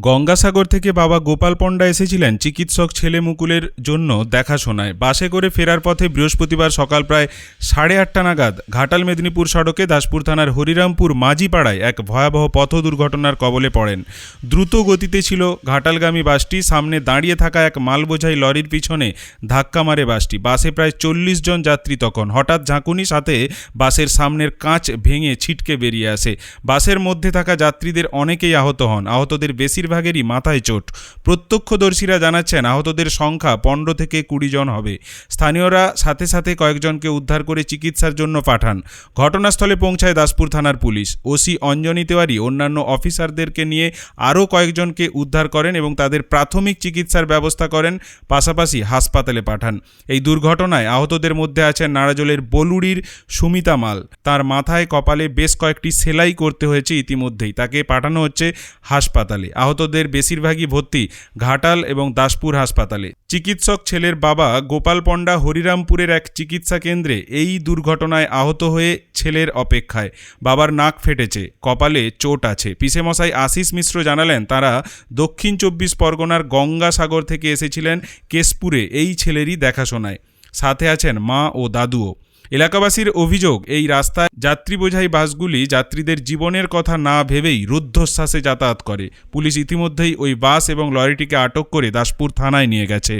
গঙ্গাসাগর থেকে বাবা গোপাল পণ্ডা এসেছিলেন চিকিৎসক ছেলে মুকুলের জন্য দেখাশোনায়। বাসে করে ফেরার পথে বৃহস্পতিবার সকাল প্রায় সাড়ে আটটা নাগাদ ঘাটাল মেদিনীপুর সড়কে দাসপুর থানার হরিরামপুর মাঝিপাড়ায় এক ভয়াবহ পথ দুর্ঘটনার কবলে পড়েন। দ্রুত গতিতে ছিল ঘাটালগামী বাসটি। সামনে দাঁড়িয়ে থাকা এক মালবোঝাই লরির পিছনে ধাক্কা মারে বাসটি। বাসে প্রায় চল্লিশ জন যাত্রী তখন। হঠাৎ ঝাঁকুনি সাথে বাসের সামনের কাঁচ ভেঙে ছিটকে বেরিয়ে আসে। বাসের মধ্যে থাকা যাত্রীদের অনেকেই আহত হন। আহতদের বেশিরভাগেরই মাথায় চোট। প্রত্যক্ষদর্শীরা জানাচ্ছেন, আহতদের সংখ্যা পনেরো থেকে কুড়ি জন হবে। স্থানীয়রা সাথে সাথে কয়েকজনকে উদ্ধার করে চিকিৎসার জন্য পাঠান। ঘটনাস্থলে পৌঁছায় দাসপুর থানার পুলিশ। ওসি অঞ্জনী তেওয়ারি অন্যান্য অফিসারদেরকে নিয়ে আরও কয়েকজনকে উদ্ধার করেন এবং তাদের প্রাথমিক চিকিৎসার ব্যবস্থা করেন, পাশাপাশি হাসপাতালে পাঠান। এই দুর্ঘটনায় আহতদের মধ্যে আছেন নারাজলের বলুড়ির সুমিতা মাল। তার মাথায় কপালে বেশ কয়েকটি সেলাই করতে হয়েছে ইতিমধ্যেই। তাকে পাঠানো হচ্ছে হাসপাতালে। আহতদের বেশিরভাগই ভর্তি ঘাটাল এবং দাসপুর হাসপাতালে। চিকিৎসক ছেলের বাবা গোপাল পণ্ডা হরিরামপুরের এক চিকিৎসা কেন্দ্রে এই দুর্ঘটনায় আহত হয়ে ছেলের অপেক্ষায়। বাবার নাক ফেটেছে, কপালে চোট আছে। পিসেমশাই আশিস মিশ্র জানালেন, তারা দক্ষিণ চব্বিশ পরগনার গঙ্গাসাগর থেকে এসেছিলেন কেশপুরে এই ছেলেরই দেখাশোনায়। সাথে আছেন মা ও দাদুও। এলাকাবাসীর অভিযোগ এই রাস্তায় যাত্রী বোঝাই বাসগুলি যাত্রীদের জীবনের কথা না ভেবেই রুদ্ধশ্বাসে যাতায়াত করে। পুলিশ ইতিমধ্যেই ওই বাস এবং লরিটিকে আটক করে দাসপুর থানায় নিয়ে গেছে।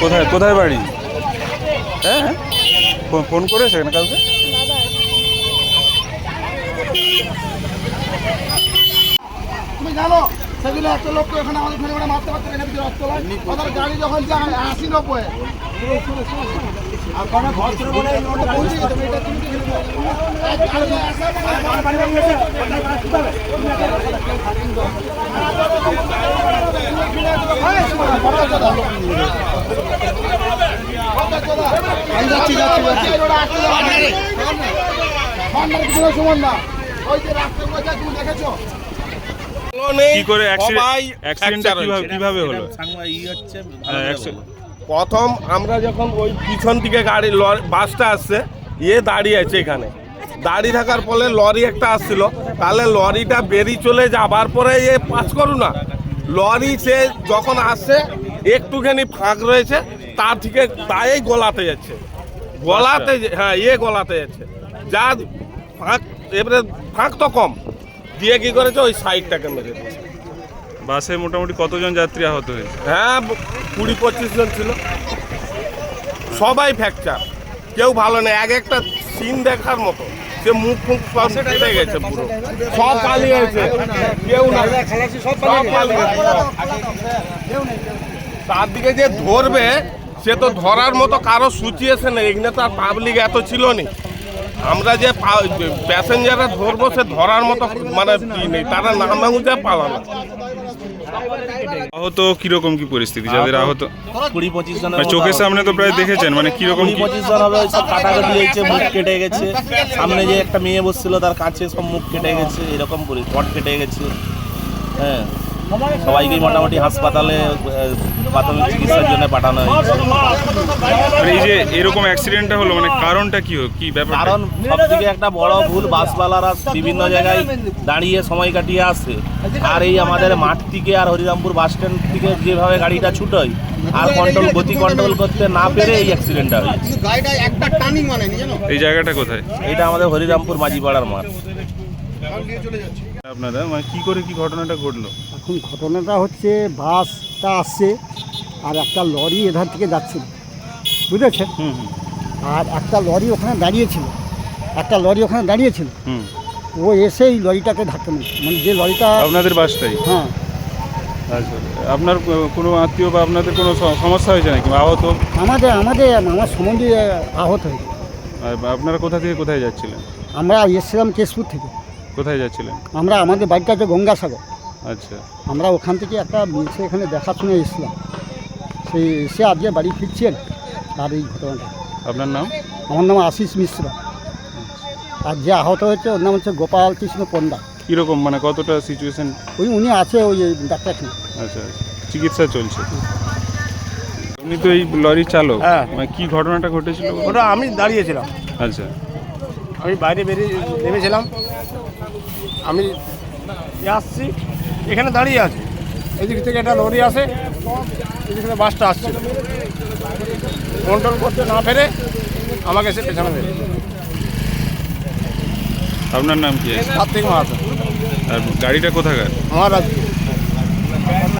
কোথায় কোথায় বাড়ি? হ্যাঁ ফোন- ফোন করেছে না কাউকে তুমি সেগুলো একটা লোককে এখানে আমাদের ফেলে ওরা মারতে পারতো এখানে ভিতরে অস্তলায় ওদের গাড়ি যখন যায় আশি নব্বই যাচ্ছি যাচ্ছি যাচ্ছি সমান না ওই যে রাস্তাগুলো যা তুমি দেখেছ কি করে অ্যাক্সিডেন্টটা কীভাবে কীভাবে হলো? হ্যাঁ, প্রথম আমরা যখন ওই পিছন দিকে গাড়ি লরি বাসটা আসছে ইয়ে দাঁড়িয়ে আছে এখানে। দাঁড়িয়ে থাকার ফলে লরি একটা আসছিল। তাহলে লরিটা বেরিয়ে চলে যাবার পরে এ পাস করু না। লরি সে যখন আসছে একটুখানি ফাঁক রয়েছে তার থেকে তাই গলাতে যাচ্ছে। গলাতে হ্যাঁ ইয়ে গলাতে যাচ্ছে। যা ফাঁক এবারে ফাঁক তো কম। দিয়ে কি করেছে? ওই সাইডটাকে মেরে দিয়েছে। বাসে মোটামুটি কতজন যাত্রী আহত হয়েছে? হ্যাঁ কুড়ি পঁচিশ জন ছিল। সবাই ফ্র্যাকচার কেউ ভালো নেই। এক একটা সিন দেখার মতো। সে মুখ সব ফেটে গেছে পুরো। সব পালিয়ে গেছে। কেউ না। সব পালিয়ে তার দিকে যে ধরবে সে তো ধরার মতো কারও সুচিয়েছে না এখানে তো আর পাবলিক এত ছিল নি। আমরা যে প্যাসেঞ্জাররা ধরবো সে ধরার মতো মানে নেই। তারা নামা উঠে পালানো আহত কীরকম কি পরিস্থিতি? যাদের আহত কুড়ি পঁচিশ জনের মানে চোখের সামনে তো প্রায় দেখেছেন মানে কীরকম পঁচিশ জন হবে ওই সব কাটাকাটি হয়েছে মুখ কেটে গেছে। সামনে যে একটা মেয়ে বসছিল তার কাছে সব মুখ কেটে গেছে এরকম পরি পট কেটে গেছে। হ্যাঁ। সবাইকেই মোটামুটি হাসপাতালে প্রাথমিক চিকিৎসার জন্য পাঠানো হয়েছে। মানে এই যে এরকম অ্যাক্সিডেন্টটা হলো মানে কারণটা কি হলো? কি ব্যাপার কারণ সব থেকে একটা বড় ভুল বাসওয়ালারা বিভিন্ন জায়গায় দাঁড়িয়ে সময় কাটিয়ে আসে। আর এই আমাদের মাঠ থেকে আর হরিরামপুর বাস স্ট্যান্ড থেকে যেভাবে গাড়িটা ছুটোয় আর কন্ট্রোল গতি কন্ট্রোল করতে না পেরে এই অ্যাক্সিডেন্টটা হয়েছে। মানে এই জায়গাটা কোথায়? এটা আমাদের হরিরামপুর মাঝিপাড়ার মাঠ। আপনারা? মানে কি করে কি ঘটনাটা ঘটলো? এখন ঘটনাটা হচ্ছে বাসটা আসছে আর একটা লরি এধার থেকে যাচ্ছিল। বুঝেছেন? আর একটা লরি ওখানে দাঁড়িয়েছিল। একটা লরি ওখানে দাঁড়িয়েছিল। ও এসেই লরিটাকে ধাক্কা মেরেছে। মানে যে লরিটা আপনাদের বাসটাই? হ্যাঁ। আচ্ছা আপনার কোনো আত্মীয় বা আপনাদের কোনো সমস্যা হয়েছে নাকি? আহত? আমাদের আমাদের আমার সম্বন্ধে আহত হয়েছে। আপনারা কোথা থেকে কোথায় যাচ্ছিলেন? আমরা এসেছিলাম কেশপুর থেকে। কোথায় যাচ্ছিলেন? আমরা আমাদের বাড়িটা হচ্ছে গঙ্গাসাগর। আচ্ছা। আমরা ওখান থেকে একটা মেয়েছে এখানে দেখাশোনা এসেছিলাম। সেই এসে আজকে বাড়ি ফিরছেন আর এই ঘটনাটা। আপনার নাম? আমার নাম আশিস মিশ্র। আর যে আহত হয়েছে ওর নাম হচ্ছে গোপাল কৃষ্ণ পণ্ডা। কীরকম মানে কতটা সিচুয়েশন ওই উনি আছে ওই ডাক্তারখানা আচ্ছা আচ্ছা। চিকিৎসা চলছে। আপনি তো এই লরি চালক। হ্যাঁ। মানে কি ঘটনাটা ঘটেছিল? ওটা আমি দাঁড়িয়েছিলাম। আচ্ছা। আমি বাইরে বেরিয়ে নেমেছিলাম। আমি আসছি। এখানে দাঁড়িয়ে আছি। এদিক থেকে একটা লরি আসে এদিক থেকে বাসটা আসছে। কন্ট্রোল করতে না পেরে আমাকে এসে পেছনে দেবে আপনার নাম কি? কার্তিক মারাতে আর গাড়িটা কোথাকার? মহারাজ